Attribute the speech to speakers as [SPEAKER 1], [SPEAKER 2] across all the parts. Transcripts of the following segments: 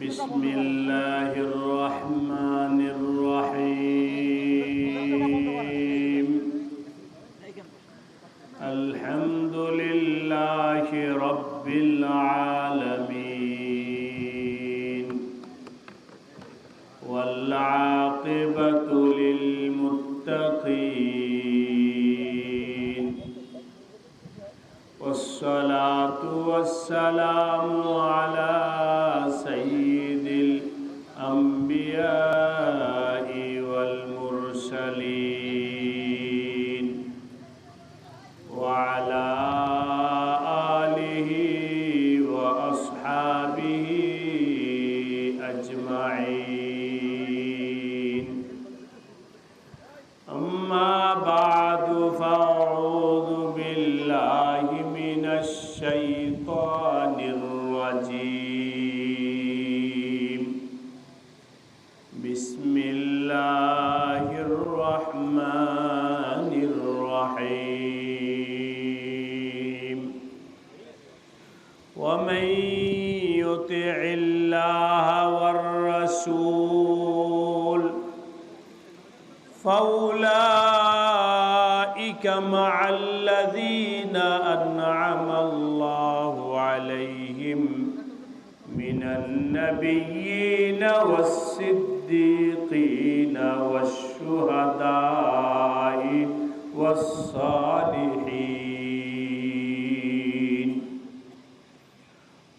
[SPEAKER 1] بسم الله الرحمن الرحيم الحمد والسلام على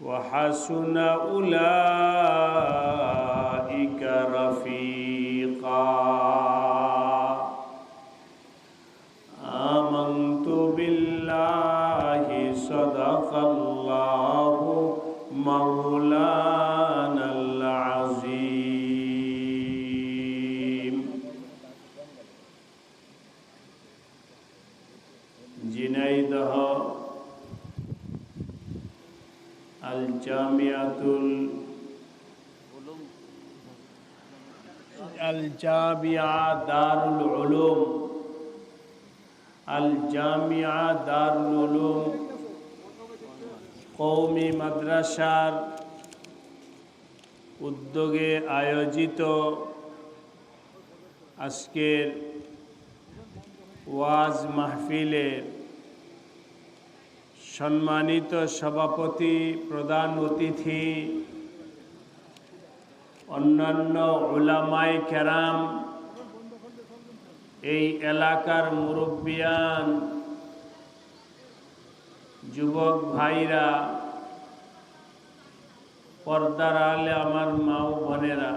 [SPEAKER 1] وحسن أولئك رفيقا দারুল উলুম। কৌমি মাদ্রাসার উদ্যোগে আয়োজিত আজকের ওয়াজ মাহফিলের সম্মানিত সভাপতি প্রধান অতিথি অন্যান্য ওলামাই কেরাম এই এলাকার মুরব্বিয়ান, যুবক ভাইরা, পর্দার আলে আমার মা ও বোনেরা,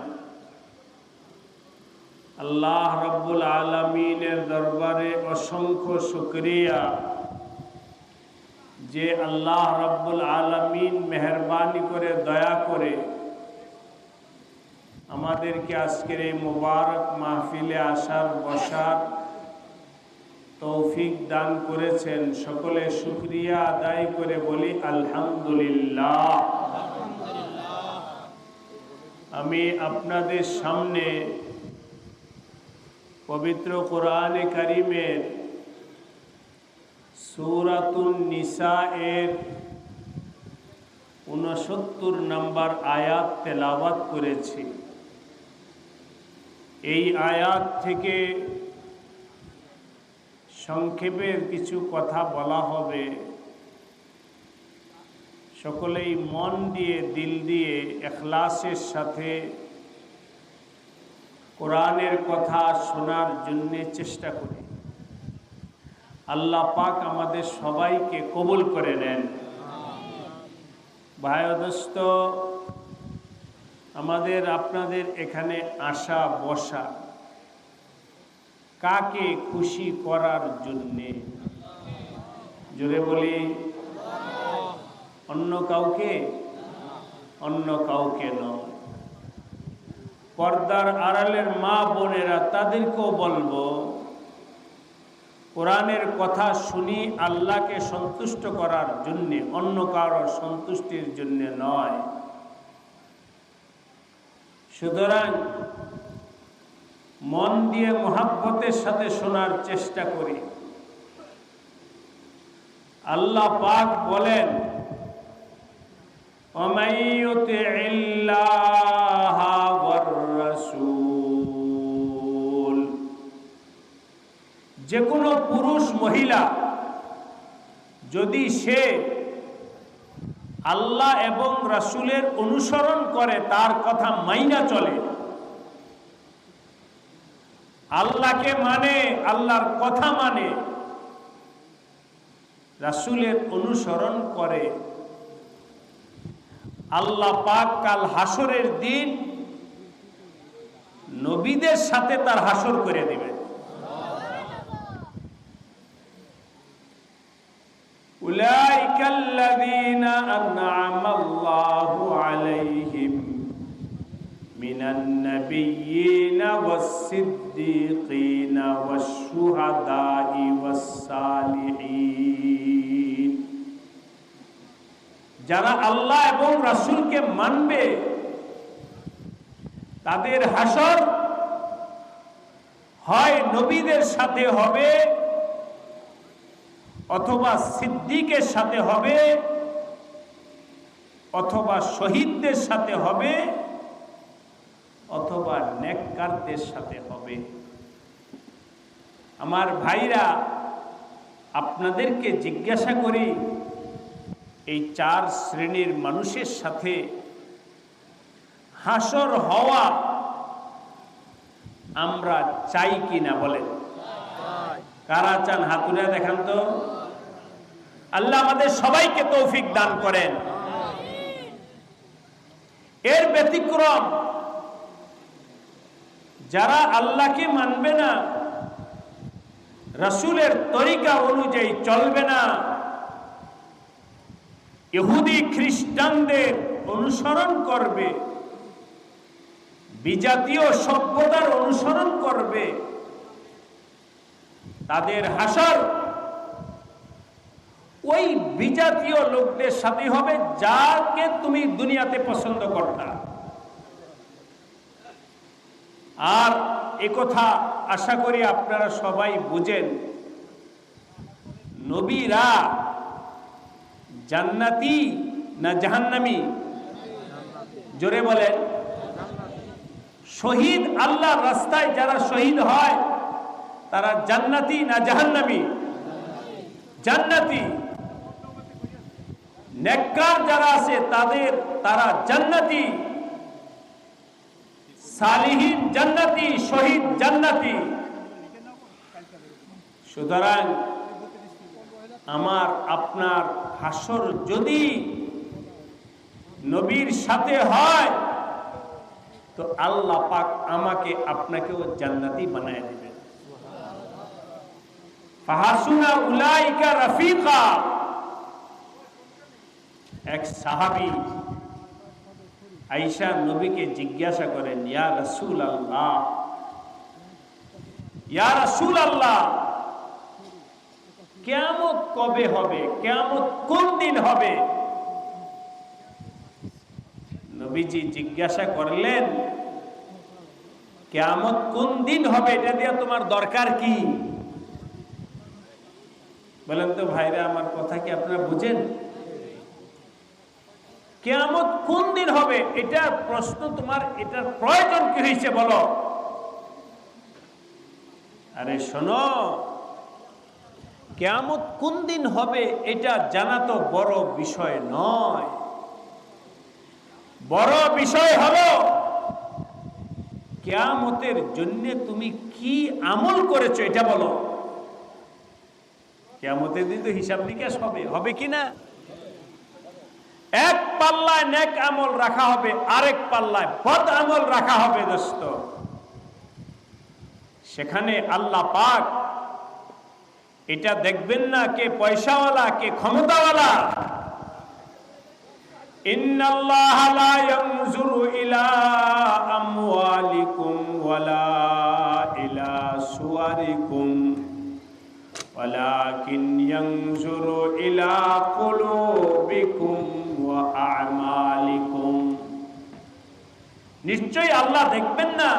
[SPEAKER 1] আল্লাহ রব্বুল আলমিনের দরবারে অসংখ্য শুক্রিয়া যে আল্লাহ রব্বুল আলমিন মেহরবানি করে, দয়া করে আমাদেরকে আজকের এই মোবারক মাহফিলে আসার, বসার তৌফিক দান করেছেন। সকলে শুক্রিয়া আদায় করে বলি, আলহামদুলিল্লাহ। আমি আপনাদের সামনে পবিত্র কোরআনে কারিমের সৌরাতুন নিসা এর উনসত্তর নম্বর আয়াত তেলাওয়াত করেছি। এই আয়াত থেকে সংক্ষেপের কিছু কথা বলা হবে। সকলেই মন দিয়ে, দিল দিয়ে এখলাসের সাথে কোরআনের কথা শোনার জন্য চেষ্টা করি। আল্লাহ পাক আমাদের সবাইকে কবুল করে নেন। ভাইদস্ত আমাদের আপনাদের এখানে আসা, বসা, কাকে খুশি করার জন্যে? জোরে বলি, অন্য কাউকে? অন্য কাউকে নয়। পর্দার আড়ালের মা বোনেরা তাদেরকেও বলব, কোরআনের কথা শুনি আল্লাহকে সন্তুষ্ট করার জন্যে, অন্য কারও সন্তুষ্টির জন্য নয়। সুতরাং মন দিয়ে মহাব্বতের সাথে শোনার চেষ্টা করি। আল্লাহ পাক বলেন যে কোনো পুরুষ মহিলা যদি সে আল্লাহ এবং রাসুলের অনুসরণ করে, তার কথা মাইনা চলে। আল্লাহকে মানে আল্লাহর কথা মানে। রাসুলের অনুসরণ করে। আল্লাহ পাক কাল হাসরের দিন নবীদের সাথে তার হাসর করে দেবে উল্লা الذين أنعم الله عليهم من النبيين والصديقين والشهداء والصالحين যারা আল্লাহ এবং রাসূলকে মানবে তাদের হাসর হয় নবীদের সাথে হবে অথবা সিদ্দিকের সাথে হবে অথবা শহীদদের সাথে হবে অথবা নেককারদের সাথে হবে। আমার ভাইরা আপনাদেরকে জিজ্ঞাসা করি এই চার শ্রেণির মানুষের সাথে হাসর হওয়া আমরা চাই কি না বলেন কারা চান? হাতুরা দেখান তো। আল্লাহ আমাদের সবাইকে তৌফিক দান করেন। এর ব্যতিক্রম, যারা আল্লাহকে মানবে না, রসুলের তরিকা অনুযায়ী চলবে না। ইহুদি খ্রিস্টানদের অনুসরণ করবে, বিজাতীয় সভ্যতার অনুসরণ করবে, তাদের হাসর ওই বিজাতীয় লোকদের সাথে হবে যাকে তুমি দুনিয়াতে পছন্দ করতা আর কথা আশা করি আপনারা সবাই বুঝেন, নবীরা জান্নাতি না জাহান্নামি? জোরে বলেন। শহীদ আল্লাহর রাস্তায় যারা শহীদ হয়, তারা জান্নাতি না জাহান্নামি? জান্নাতি। নেককার যারা আছে, তাদের তারা জান্নাতি। সালিহীন জান্নাতি, শহীদ জান্নাতি। সুতরাং আমার, আপনার হাসর যদি নবীর সাথে হয়, তো আল্লাহ পাক আমাকে আপনাকেও জান্নাতি বানায় দেবেন। ফাহাসুনা উলাইকা রাফিকা। এক সাহাবী আইসা নবীকে জিজ্ঞাসা করেন, ইয়া রাসূল আল্লাহ ইয়া রাসূল আল্লাহ কেয়ামত কবে হবে? কেয়ামত কোন দিন হবে? নবীজি জিজ্ঞাসা করলেন, কেয়ামত কোন দিন হবে? এটা দিয়ে তোমার দরকার কি? বলেন তো, ভাইরা, আমার কথা কি আপনারা বুঝেন? কেয়ামত কোন দিন হবে? এটা প্রশ্ন তোমার, এটার প্রয়োজন কি হয়েছে বলো? আরে শোনো, কেয়ামত কোন দিন হবে এটা জানা তো বড় বিষয় নয়। বড় বিষয় হলো, কেয়ামতের জন্য তুমি কি আমল করেছ এটা বলো। কেয়ামতের দিন তো হিসাব নিকাশ হবে হবে কি না? পাল্লায় নেক আমল রাখা হবে, আরেক পাল্লায় বদ আমল রাখা হবে দোস্ত। সেখানে আল্লাহ পাক এটা দেখবেন না কে পয়সাওয়ালা, কে ক্ষমতাওয়ালা। ইন্নাল্লাহ ইলা আমওয়ালিকুম ইলা কুলুবিকুম। নিশ্চয়ই আল্লাহ দেখবেন না।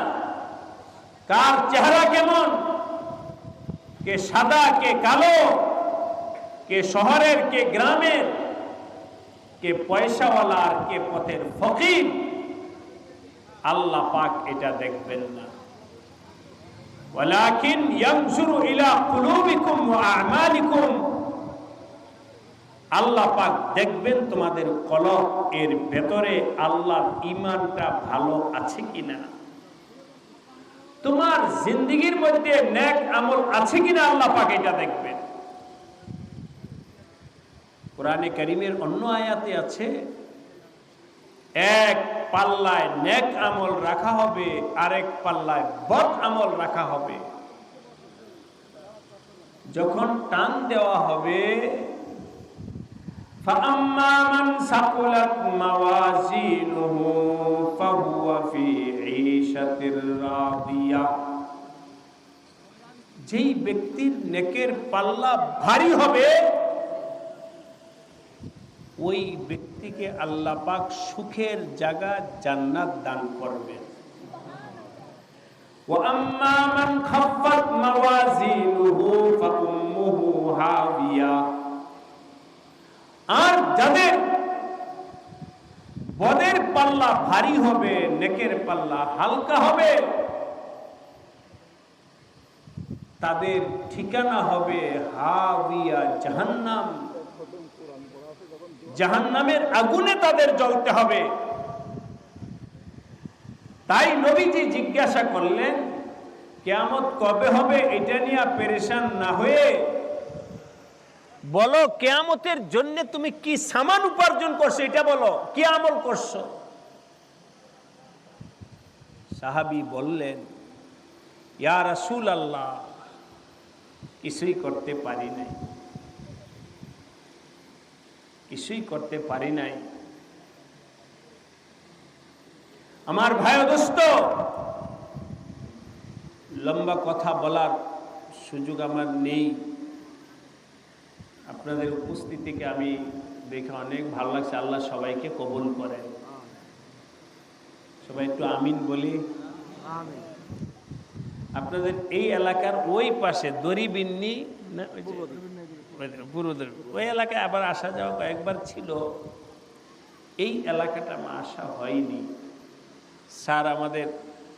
[SPEAKER 1] কার চেহারা কেমন? কে সাদা, কে কালো? কে শহরের, কে গ্রামের? কে পয়সাওয়ালা আর কে পথের ফকির? আল্লাহ পাক এটা দেখবেন না। ওয়ালাকিন ইয়ানজুরু ইলা কুলুবিকুম ওয়া আমালিকুম। আল্লাহ পাক দেখবেন তোমাদের কলব এর ভেতরে আল্লাহর ইমানটা ভালো আছে কিনা? তোমার জিন্দগির মধ্যে নেক আমল আছে কিনা আল্লাহ পাক এটা দেখবেন। কোরআনে করিমের অন্য আয়াতে আছে, এক পাল্লায় নেক আমল রাখা হবে, আরেক পাল্লায় বদ আমল রাখা হবে। যখন টান দেওয়া হবে فأما من ثقلت موازينه فهو في عيشة راضية যেই ব্যক্তির নেকের পাল্লা ভারী হবে ওই ব্যক্তিকে আল্লাহ পাক সুখের জায়গা জান্নাত দান করবেন وأما من خفت موازينه فأمه هاوية আর যাদের বদের পাল্লা ভারী হবে, নেকের পাল্লা হালকা হবে, তাদের ঠিকানা হবে হাবিয়া জাহান্নাম। জাহান্নামের আগুনে তাদের জ্বলতে হবে। তাই নবীজি জিজ্ঞাসা করলেন, কেয়ামত কবে হবে? এটা নিয়ে পেরেশান না হয়ে বলো, কেয়ামতের জন্য তুমি কি সামান উপার্জন করছ? এটা বলো, কি আমল করছ? সাহাবি বললেন, ইয়া রাসূল আল্লাহ কিছুই করতে পারি নাই। কিছুই করতে পারি নাই। আমার ভাই দোস্ত লম্বা কথা বলার সুযোগ আমার নেই। আপনাদের উপস্থিতিকে আমি দেখে অনেক ভালো লাগছে। আল্লাহ সবাইকে কবুল করেন। সবাই একটু আমিন বলি। আপনাদের এই এলাকার ওই পাশে দড়িবিন্নি না ওই ওই এলাকায় আবার আসা যাওয়া কয়েকবার ছিল। এই এলাকাটা আমার আসা হয়নি। স্যার আমাদের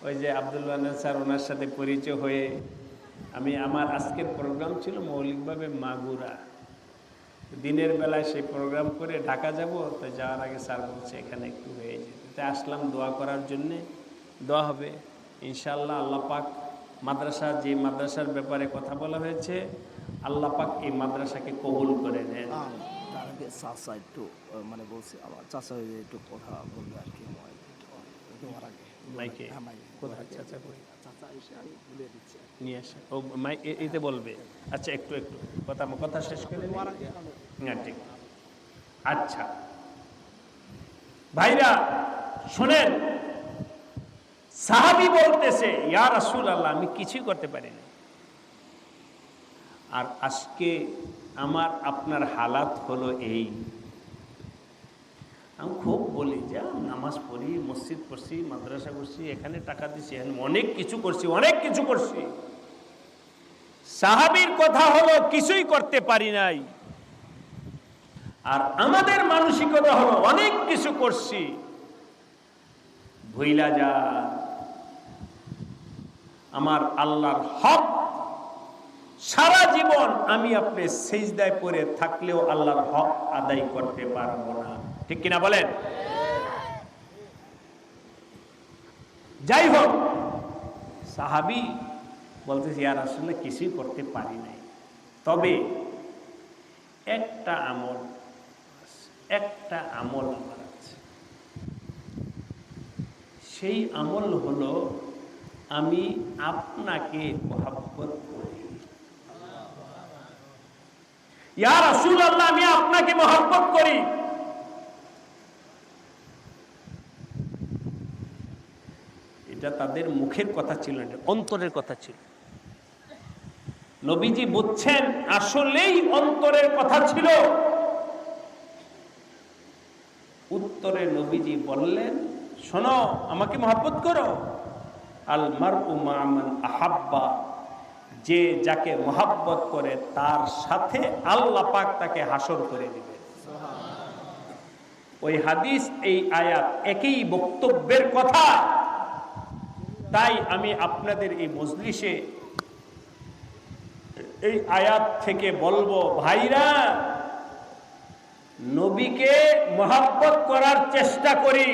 [SPEAKER 1] ওই যে আব্দুল বানান স্যার ওনার সাথে পরিচয় হয়ে আমি আমার আজকের প্রোগ্রাম ছিল মৌলিকভাবে মাগুরা। দিনের বেলায় সেই প্রোগ্রাম করে ঢাকা যাব তো যাওয়ার আগে স্যার বলছে এখানে একটু হয়ে যেতে। তাই আসলাম দোয়া করার জন্যে দোয়া হবে। ইনশাল্লাহ আল্লাহ পাক মাদ্রাসা যে মাদ্রাসার ব্যাপারে কথা বলা হয়েছে আল্লাহ পাক এই মাদ্রাসাকে কবুল করে নেন।
[SPEAKER 2] তার আগে চাচা একটু মানে বলছি আমার যে একটু কথা বলবে আর কি আগে।
[SPEAKER 1] মাইকে।
[SPEAKER 2] হ্যাঁ,
[SPEAKER 1] কোথায়? চাচা কই?
[SPEAKER 2] আমি
[SPEAKER 1] নিয়ে আসে। ও মাই এতে বলবে। আচ্ছা একটু একটু। কথা কথা শেষ করে ঠিক। আচ্ছা। ভাইরা, শোনেন। সাহাবি বলতেছে আল্লাহ আমি কিছুই করতে পারি না আর আজকে আমার, আপনার হালাত হলো এই। আমি খুব বলি যে নামাজ পড়ি, মসজিদ পড়ছি, মাদ্রাসা করছি এখানে টাকা দিছি, এখানে অনেক কিছু করছি, অনেক কিছু করছি। সাহাবির কথা হলো কিছুই করতে পারি নাই। আর আমাদের মানসিকতা হলো অনেক কিছু করছি। ভইলা যা, আমার আল্লাহর হক, সারা জীবন আমি আপনি সেজদায় পড়ে থাকলেও আল্লাহর হক আদায় করতে পারব না। ঠিক কিনা বলেন? যাই হোক সাহাবি বলতেছি আর আসলে কিছুই করতে পারি নাই। তবে একটা আমল একটা আমল আমার আছে। সেই আমল হলো, আমি আপনাকে মহাব্বত করি। ইয়া রাসূলুল্লাহ, আমি আপনাকে মহাব্বত করি। এটা তাদের মুখের কথা ছিল না অন্তরের কথা ছিল। নবীজি বুঝছেন, আসলেই অন্তরের কথা ছিল। উত্তরে নবীজি বললেন, শোনো, আমাকে মহাব্বত করো। আল মার উমান আহাব্বা, যে যাকে মহাব্বত করে তার সাথে আল্লাহ পাক তাকে হাসর করে দিবে। ওই হাদিস, এই আয়াত একই বক্তব্যের কথা। তাই আমি আপনাদের এই মজলিসে এই আয়াত থেকে বলব, ভাইরা, নবীকে মহাব্বত করার চেষ্টা করি।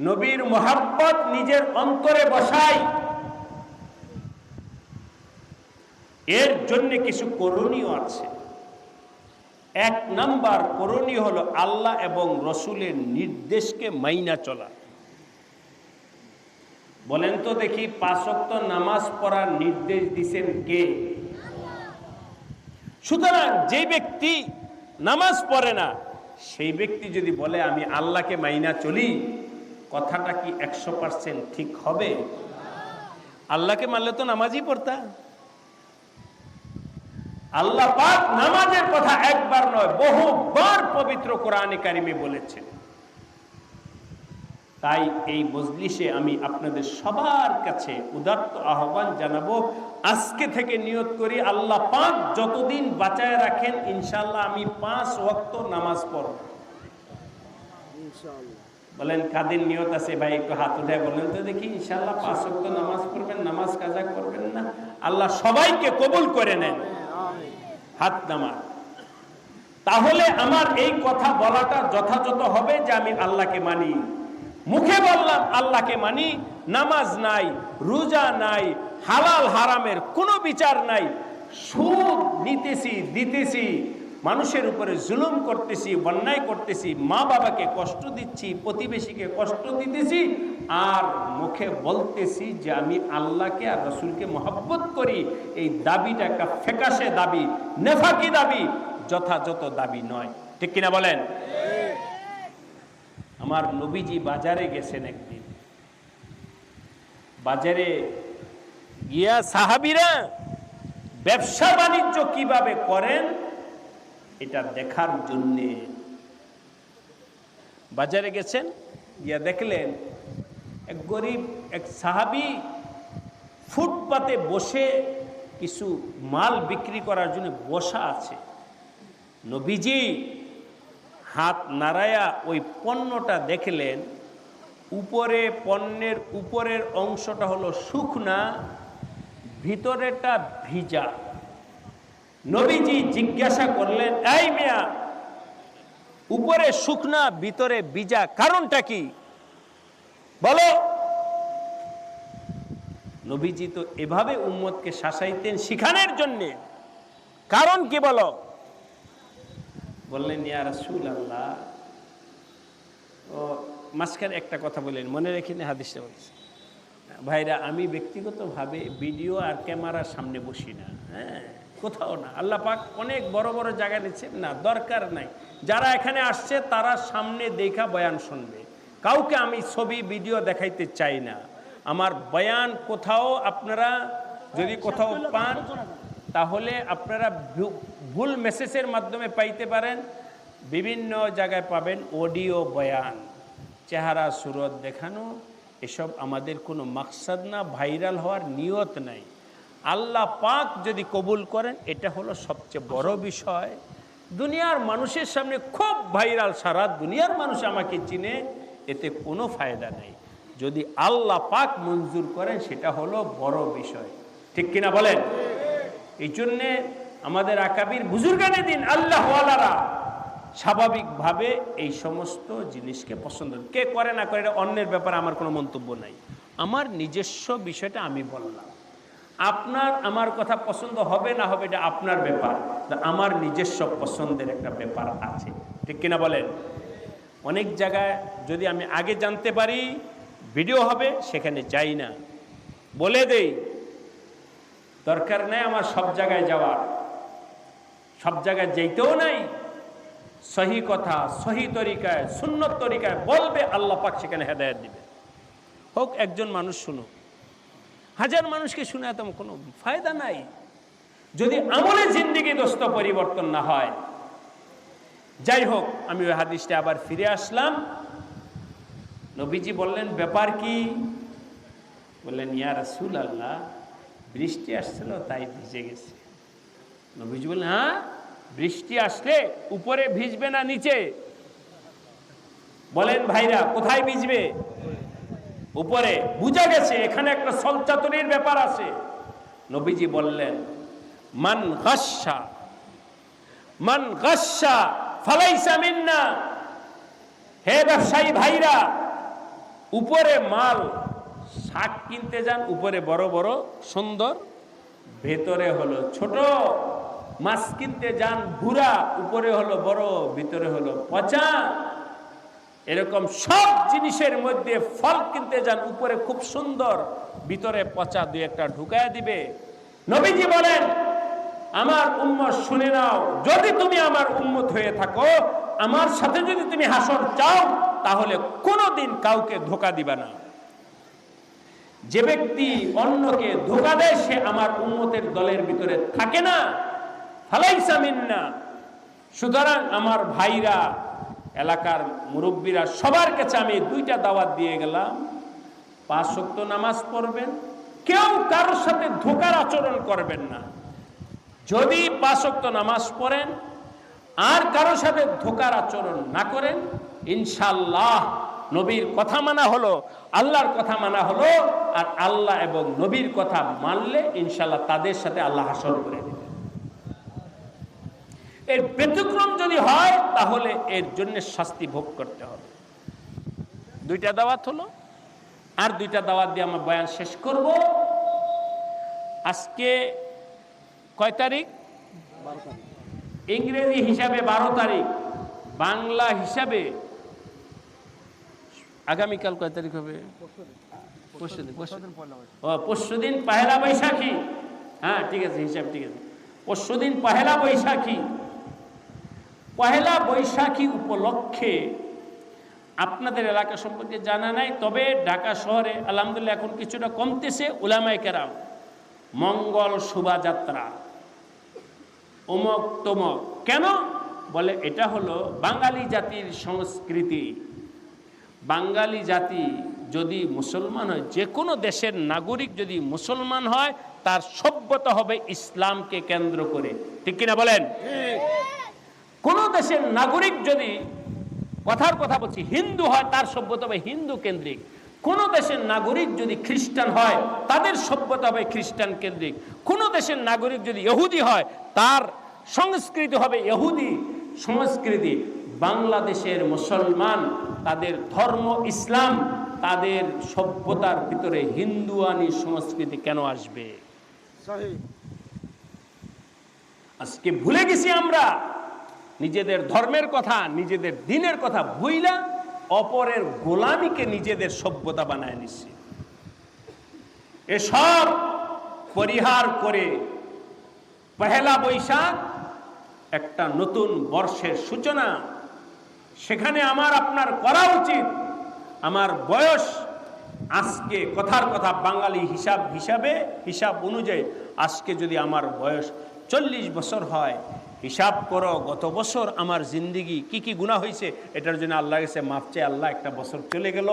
[SPEAKER 1] নবীর মহাব্বত নিজের অন্তরে বসাই। এর জন্য কিছু করণীয় আছে। এক নাম্বার করণীয় হলো আল্লাহ এবং রসুলের নির্দেশকে মাইনা চলা। বলেন তো দেখি পাঁচক্ত নামাজ পড়ার নির্দেশ দিছেন কে? সুতরাং যে ব্যক্তি নামাজ পড়ে না, সেই ব্যক্তি যদি বলে, আমি আল্লাহকে মাইনা চলি কথাটা কি একশো পার্সেন্ট ঠিক হবে? আল্লাহকে মানলে তো নামাজই পড়তা। আল্লাহ পাক নামাজের কথা একবার নয়, বহুবার পবিত্র কোরআনে কারিমে বলেছেন। তাই এই মজলিসে আমি আপনাদের সবার কাছে উদাত্ত আহ্বান জানাব আজকে থেকে নিয়ত করি আল্লাহ পাক যতদিন বাঁচায় রাখেন ইনশাল্লাহ আমি পাঁচ ওয়াক্ত নামাজ পড়ব। বলেন কাদের নিয়ত আছে ভাই একটু হাত উঠে বলেন তো দেখি ইনশাল্লাহ পাঁচ ওয়াক্ত নামাজ পড়বেন নামাজ কাজা করবেন না? আল্লাহ সবাইকে কবুল করে নেন। হাত নামা। তাহলে আমার এই কথা বলাটা যথাযথ হবে যে আমি আল্লাহকে মানি। মুখে বললাম, আল্লাহকে মানি, নামাজ নাই, রোজা নাই, হালাল হারামের কোনো বিচার নাই। সুদ নিতেছি, দিতেছি, মানুষের উপরে জুলুম করতেছি, অন্যায় করতেছি, মা বাবাকে কষ্ট দিচ্ছি, প্রতিবেশীকে কষ্ট দিতেছি, আর মুখে বলতেছি যে আমি আল্লাহকে আর রসুলকে মহব্বত করি। এই দাবিটা একটা ফেকাশে দাবি, নেফাকি দাবি, যথাযথ দাবি নয়। ঠিক কিনা বলেন? আমার নবীজি বাজারে গেছেন একদিন। বাজারে গিয়া সাহাবিরা ব্যবসা বাণিজ্য কীভাবে করেন, এটা দেখার জন্যে বাজারে গেছেন, গিয়া দেখলেন এক গরিব, এক সাহাবি ফুটপাতে বসে কিছু মাল বিক্রি করার জন্য বসা আছে। নবীজি হাত নাড়ায়া ওই পণ্যটা দেখলেন, উপরে পণ্যের উপরের অংশটা হলো শুকনা ভিতরেটা ভিজা। নবীজি জিজ্ঞাসা করলেন, এই মিয়া, উপরে শুকনা, ভিতরে ভিজা, কারণটা কি? বলো। নবীজি তো এভাবে উম্মতকে শাসাইতেন শিখানোর জন্যে। কারণ কি বলো? বললেন ইয়া রাসূল আল্লাহ ও মাঝখানে একটা কথা বললেন মনে রেখে হাদিসটা বলছি। ভাইরা আমি ব্যক্তিগতভাবে ভিডিও আর ক্যামেরার সামনে বসি না হ্যাঁ? কোথাও না। আল্লাহ পাক অনেক বড় বড় জায়গা নিচ্ছে না দরকার নাই। যারা এখানে আসছে তারা সামনে দেখা বয়ান শুনবে। কাউকে আমি ছবি ভিডিও দেখাইতে চাই না। আমার বয়ান কোথাও আপনারা যদি কোথাও পান তাহলে আপনারা ভুল মেসেজের মাধ্যমে পাইতে পারেন। বিভিন্ন জায়গায় পাবেন অডিও বয়ান, চেহারা, সুরত দেখানো, এসব আমাদের কোনো মাকসাদ না, ভাইরাল হওয়ার নিয়ত নাই। আল্লাহ পাক যদি কবুল করেন, এটা হলো সবচেয়ে বড় বিষয়। দুনিয়ার মানুষের সামনে খুব ভাইরাল, সারা দুনিয়ার মানুষ আমাকে চিনে, এতে কোনো ফায়দা নেই। যদি আল্লাহ পাক মঞ্জুর করেন, সেটা হলো বড় বিষয়। ঠিক কিনা বলেন? এই জন্যে আমাদের আকাবির বুজুর্গানে দিন আল্লাহওয়ালারা স্বাভাবিকভাবে এই সমস্ত জিনিসকে পছন্দ কে করে না করে এটা অন্যের ব্যাপারে আমার কোনো মন্তব্য নাই। আমার নিজস্ব বিষয়টা আমি বললাম। আপনার আমার কথা পছন্দ হবে না হবে এটা আপনার ব্যাপার। আমার নিজস্ব পছন্দের একটা ব্যাপার আছে। ঠিক কিনা বলেন? অনেক জায়গায় যদি আমি আগে জানতে পারি, ভিডিও হবে, সেখানে যাই না। বলে দেই দরকার নেই আমার সব জায়গায় যাওয়ার। সব জায়গায় যেতেও নাই। সহি কথা, সহি তরিকায়, সুন্নত তরিকায় বলবে, আল্লাহ পাক সেখানে হেদায়ত দিবে। হোক, একজন মানুষ শুনুক। হাজার মানুষকে শুনে এত কোনো ফায়দা নাই। যদি আমলে জিন্দিগি দোস্ত পরিবর্তন না হয়। যাই হোক, আমি ওই হাদিসটা আবার ফিরে আসলাম। নবীজি বললেন, ব্যাপার কি? বললেন, ইয়া রাসূল আল্লাহ বৃষ্টি আসছিল তাই ভিজে গেছে। নবীজি বললেন হ্যাঁ বৃষ্টি আসলে উপরে ভিজবে না নিচে? বলেন ভাইরা, কোথায় ভিজবে? উপরে। বুঝা গেছে, এখানে একটা সলচাতুরির ব্যাপার আছে। নবীজি বললেন, মান গাসা মান গাসা ফালাইসা মিন্না। হে ব্যবসায়ী ভাইরা, উপরে মাল শাক কিনতে যান, উপরে বড় বড়, সুন্দর। ভেতরে হলো ছোট। মাছ কিনতে যান ভুরা উপরে হলো বড়, ভিতরে হলো পচা। এরকম সব জিনিসের মধ্যে ফল কিনতে যান, উপরে খুব সুন্দর, ভিতরে পচা দুই একটা ঢুকায় দিবে। নবীজি বলেন, আমার উম্মত শুনে নাও, যদি তুমি আমার উম্মত হয়ে থাকো, আমার সাথে যদি তুমি হাসর চাও, তাহলে কোনোদিন কাউকে ধোকা দিবা না। যে ব্যক্তি অন্যকে ধোকা দেয়, সে আমার উম্মতের দলের ভিতরে থাকে না। মিন্না। সুতরাং আমার ভাইরা, এলাকার মুরব্বীরা, সবার কাছে আমি দুইটা দাওয়াত দিয়ে গেলাম। পাঁচ শক্ত নামাজ পড়বেন। কেউ কারোর সাথে ধোকার আচরণ করবেন না। যদি পাঁচ শক্ত নামাজ পড়েন আর কারোর সাথে ধোকার আচরণ না করেন ইনশাল্লাহ নবীর কথা মানা হলো, আল্লাহর কথা মানা হলো, আর আল্লাহ এবং নবীর কথা মানলে ইনশাল্লাহ তাদের সাথে আল্লাহ হাসর করে দেবেন এর ব্যতিক্রম যদি হয়, তাহলে এর জন্য শাস্তি ভোগ করতে হবে। দুইটা দাওয়াত হলো, আর দুইটা দাওয়াত দিয়ে আমার বয়ান শেষ করব। আজকে কয় তারিখ? ইংরেজি হিসাবে বারো তারিখ, বাংলা হিসাবে আগামীকাল কয় তারিখ হবে? পরশু দিন ও পহেলা বৈশাখী। হ্যাঁ ঠিক আছে, হিসাব ঠিক আছে। পরশু দিন পহেলা বৈশাখী। পহেলা বৈশাখী উপলক্ষে আপনাদের এলাকা সম্পর্কে জানা নাই, তবে ঢাকা শহরে আলহামদুলিল্লাহ এখন কিছুটা কমতেছে উলামাই কেরাম। মঙ্গল শোভাযাত্রা। অমক তমক। কেন? বলে এটা হলো বাঙালি জাতির সংস্কৃতি। বাঙালি জাতি যদি মুসলমান হয় যে কোনো দেশের নাগরিক যদি মুসলমান হয়, তার সভ্যতা হবে ইসলামকে কেন্দ্র করে। ঠিক কিনা বলেন? কোন দেশের নাগরিক যদি, কথার কথা বলছি, হিন্দু হয়, তার সভ্যতা হবে হিন্দু কেন্দ্রিক। কোন দেশের নাগরিক যদি খ্রিস্টান হয়, তাদের সভ্যতা হবে খ্রিস্টান কেন্দ্রিক। কোন দেশের নাগরিক যদি ইহুদি হয়, তার সংস্কৃতি হবে ইহুদি সংস্কৃতি। বাংলাদেশের মুসলমান তাদের ধর্ম ইসলাম তাদের সভ্যতার ভিতরে হিন্দুয়ানি সংস্কৃতি কেন আসবে? আজকে ভুলে গেছি আমরা। নিজেদের ধর্মের কথা নিজেদের দিনের কথা ভুইলা অপরের গোলামিকে নিজেদের সভ্যতা বানায় নিচ্ছে এসব পরিহার করে পহেলা বৈশাখ একটা নতুন বর্ষের সূচনা সেখানে আমার আপনার করা উচিত। আমার বয়স আজকে কথার কথা বাঙালি হিসাব হিসাবে, হিসাব অনুযায়ী। আজকে যদি আমার বয়স চল্লিশ বছর হয়, হিসাব করো গত বছর আমার জিন্দিগি কি কি গুণা হয়েছে এটার জন্য আল্লাহ গেছে মাফ চেয়ে আল্লাহ একটা বছর চলে গেল।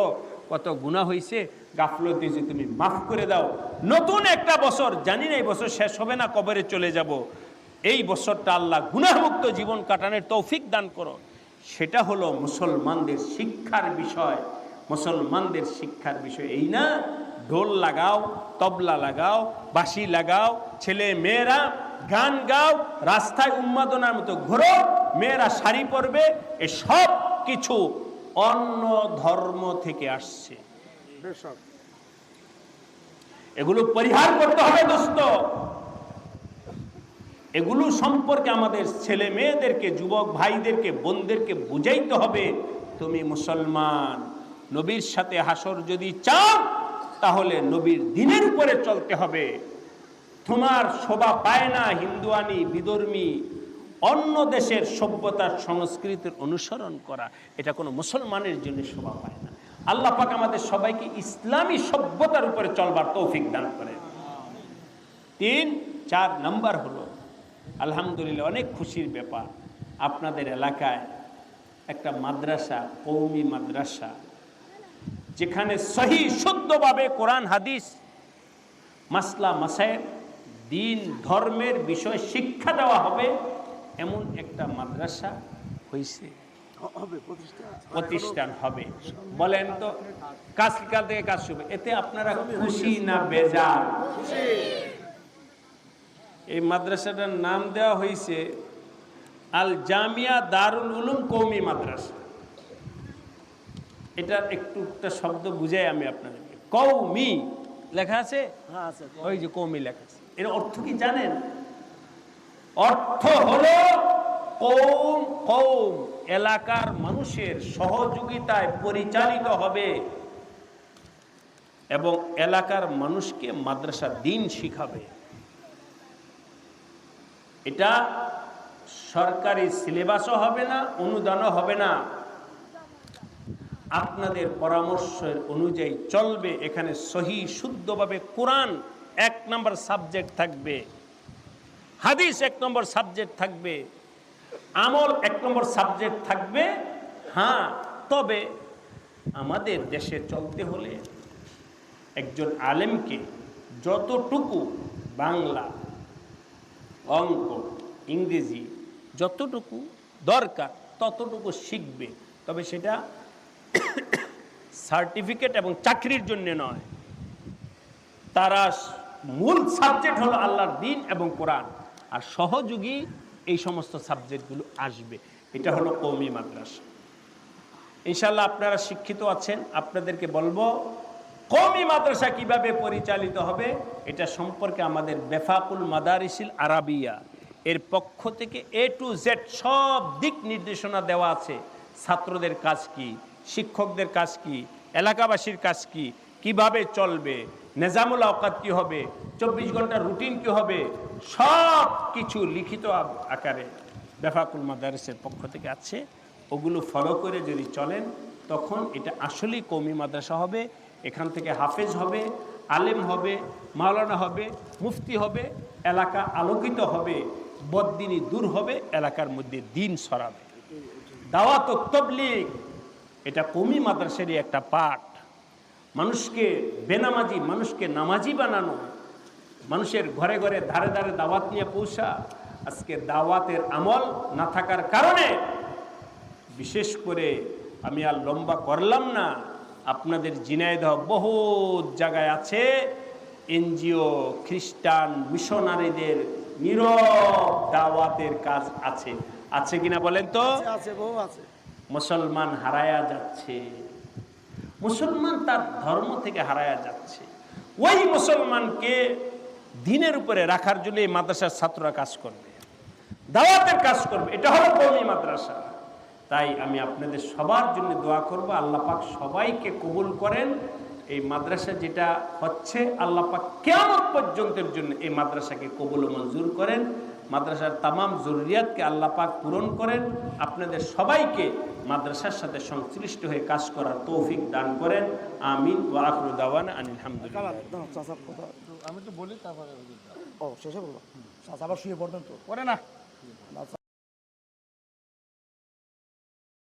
[SPEAKER 1] কত গুণা হয়েছে গাফলতি যে তুমি মাফ করে দাও। নতুন একটা বছর, জানি না এই বছর শেষ হবে না, কবরে চলে যাব। এই বছরটা আল্লাহ গুণামুক্ত জীবন কাটানোর তৌফিক দান করো। সেটা হলো মুসলমানদের শিক্ষার বিষয় মুসলমানদের শিক্ষার বিষয়। এই না ঢোল লাগাও তবলা লাগাও বাঁশি লাগাও ছেলে মেয়েরা গান গাও রাস্তায় উন্মাদনার মতো ঘোরো মেয়েরা শাড়ি পরবে এ সব কিছু অন্য ধর্ম থেকে আসছে। এগুলো পরিহার করতে হবে দোস্ত। এগুলো সম্পর্কে আমাদের ছেলে মেয়েদেরকে, যুবক ভাইদেরকে, বোনদেরকে বুঝাইতে হবে। তুমি মুসলমান, নবীর সাথে হাসর যদি চাও, তাহলে নবীর দিনের উপরে চলতে হবে। তোমার শোভা পায় না হিন্দুয়ানি, বিধর্মী, অন্য দেশের সভ্যতার সংস্কৃতির অনুসরণ করা। এটা কোনো মুসলমানের জন্য শোভা পায় না। আল্লাহ পাক আমাদের সবাইকে ইসলামী সভ্যতার উপরে চলবার তৌফিক দান করে তিন, চার নাম্বার হলো আলহামদুলিল্লাহ, অনেক খুশির ব্যাপার। আপনাদের এলাকায় একটা মাদ্রাসা, কৌমি মাদ্রাসা, যেখানে সহি শুদ্ধভাবে কোরআন, হাদিস, মাসলা মাসায়ের দিন, ধর্মের বিষয় শিক্ষা দেওয়া হবে, এমন একটা মাদ্রাসা হয়েছে। প্রতিষ্ঠান হবে। বলেন তো, কাজ কাল থেকে কাজ শুরু এতে আপনারা খুশি না বেজার? এই মাদ্রাসাটার নাম দেওয়া হয়েছে আল জামিয়া দারুল উলুম কৌমি মাদ্রাসা। এটা একটু একটা শব্দ বুঝাই আমি আপনাদেরকে। কৌমি লেখা আছে?
[SPEAKER 2] হ্যাঁ
[SPEAKER 1] ওই যে কৌমি লেখা আছে। এর অর্থ কি জানেন? অর্থ হলো কৌম কৌম এলাকার মানুষের সহযোগিতায় পরিচালিত হবে এবং এলাকার মানুষকে মাদ্রাসা দিন শিখাবে। এটা সরকারি সিলেবাসও হবে না, অনুদানও হবে না। আপনাদের পরামর্শের অনুযায়ী চলবে, এখানে সহি, শুদ্ধভাবে কোরআন এক নম্বর সাবজেক্ট থাকবে, হাদিস এক নম্বর সাবজেক্ট থাকবে, আমল এক নম্বর সাবজেক্ট থাকবে হ্যাঁ তবে আমাদের দেশে চলতে হলে একজন আলেমকে যতটুকু বাংলা অঙ্ক, ইংরেজি যতটুকু দরকার ততটুকু শিখবে। তবে সেটা সার্টিফিকেট এবং চাকরির জন্য নয়। তারা মূল সাবজেক্ট হলো আল্লাহর দিন এবং কোরআন। আর সহযোগী এই সমস্ত সাবজেক্টগুলো আসবে। এটা হলো কৌমি মাদ্রাসা। ইনশাল্লাহ আপনারা শিক্ষিত আছেন। আপনাদেরকে বলব কৌমি মাদ্রাসা কীভাবে পরিচালিত হবে? এটা সম্পর্কে আমাদের বেফাকুল মাদারিসিল আরাবিয়া। এর পক্ষ থেকে এ টু জেড সব দিক নির্দেশনা দেওয়া আছে। ছাত্রদের কাজ কি? শিক্ষকদের কাজ কি? এলাকাবাসীর কাজ কি? কীভাবে চলবে? নেজামুল আওকাত কী হবে? চব্বিশ ঘণ্টার রুটিন কি হবে? সব কিছু লিখিত আকারে বেফাকুল মাদারিসের পক্ষ থেকে আছে। ওগুলো ফলো করে যদি চলেন, তখন এটা আসলেই কৌমি মাদ্রাসা হবে। এখান থেকে হাফেজ হবে, আলেম হবে, মাওলানা হবে, মুফতি হবে, এলাকা আলোকিত হবে বদিনী দূর হবে, এলাকার মধ্যে দিন সরাবে দাওয়াত তবলিগ, এটা কৌমি মাদ্রাসারই একটা পাঠ। মানুষকে বেনামাজি, মানুষকে নামাজি বানানো, মানুষের ঘরে ঘরে ধারে ধারে দাওয়াত নিয়ে পৌঁছা, আজকে দাওয়াতের আমল না থাকার কারণে বিশেষ করে আমি আর লম্বা করলাম না। আপনাদের জিনাইদহ বহুত জায়গায় আছে এনজিও খ্রিস্টান মিশনারিদের নীরব দাওয়াতের কাজ আছে। আছে কিনা বলেন তো?
[SPEAKER 2] বহু
[SPEAKER 1] মুসলমান হারায়া যাচ্ছে। মুসলমান তার ধর্ম থেকে হারায়া যাচ্ছে। ওই মুসলমানকে দিনের উপরে রাখার জন্য এই মাদ্রাসার ছাত্ররা কাজ করবে। দাওয়াতের কাজ করবে। এটা হলো কৌমি মাদ্রাসা। তাই আমি আপনাদের সবার জন্য দোয়া করব। আল্লাহ পাক সবাইকে কবুল করেন। এই মাদ্রাসা যেটা হচ্ছে আল্লাহ পাক কেমন পর্যন্তের জন্য এই মাদ্রাসাকে কবুল ও মঞ্জুর করেন। মাদ্রাসার তামাম জরুরিয়াতকে আল্লাহ পাক পূরণ করেন। আপনাদের সবাইকে মাদ্রাসার সাথে সংশ্লিষ্ট হয়ে কাজ করার তৌফিক দান করেন। আমিন। ও আখরু দাওয়ান
[SPEAKER 3] আমি তো বলি তারপরে
[SPEAKER 2] ও শেষে আবার শুয়ে পড়বেন তো?
[SPEAKER 3] পরে
[SPEAKER 2] না।